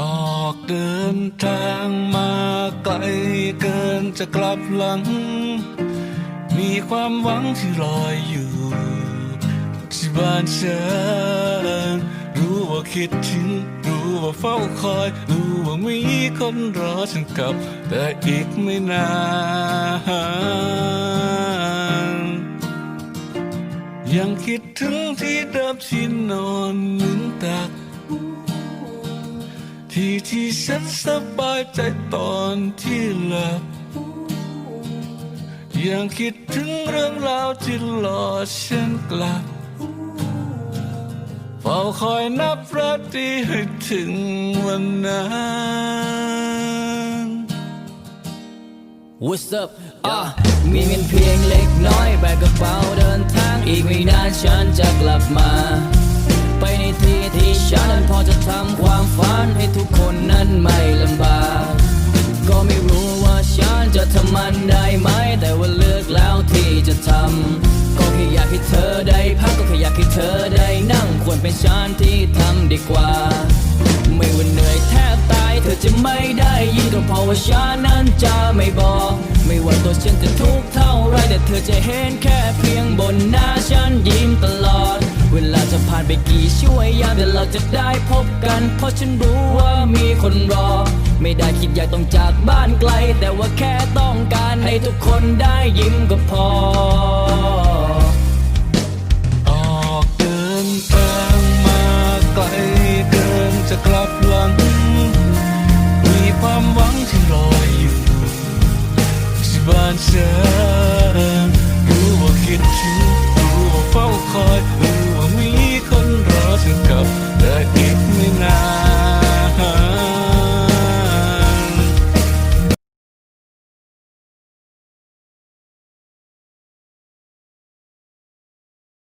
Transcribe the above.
ออกเดินทางมาไกลเกินจะกลับหลัง มีความหวังที่รอยอยู่ ที่บ้านฉันรู้ว่าคิดถึง รู้ว่าเฝ้าคอย รู้ว่ามีคนรอฉันกลับ แต่อีกไม่นานยังคิดถึงที่เดิมที่นอนหนุนตัก ที่ที่ฉันสบายใจตอนที่หลับยังคิดถึงเรื่องราวที่หลอฉันกลับเฝ้าคอยนับราตรีให้ถึงวันนั้น What's up อะมีเงินเพียงเล็กน้อยแบกกระเป๋าเดินทาง อีกไม่นานฉันจะกลับมา คนนั้นไม่ลำบาก ก็ไม่รู้ว่าฉันจะทำมันได้ไหม แต่ว่าเลือกแล้วที่จะทำ ก็แค่อยากให้เธอได้พักก็แค่อยากให้เธอได้นั่ง ควรเป็นฉันที่ทำดีกว่า ไม่ว่าเหนื่อยแทบตายเธอจะไม่ได้ยินก็เพราะว่าฉันนั้นจะไม่บอก ไม่ว่าตัวฉันจะทุกข์เท่าไรแต่เธอจะเห็นแค่เพียงบนหน้าฉันยิ้ ผ่านไปกี่ช่วยยามแต่เราจะได้พบกัน เพราะฉันรู้ว่ามีคนรอ ไม่ได้คิดอยากต้องจากบ้านไกล แต่ว่าแค่ต้องการให้ทุกคนได้ยิ้มก็พอ ออกเดินทางมาไกลเกินจะกลับหลัง มีความหวังที่รออยู่ที่บ้านฉัน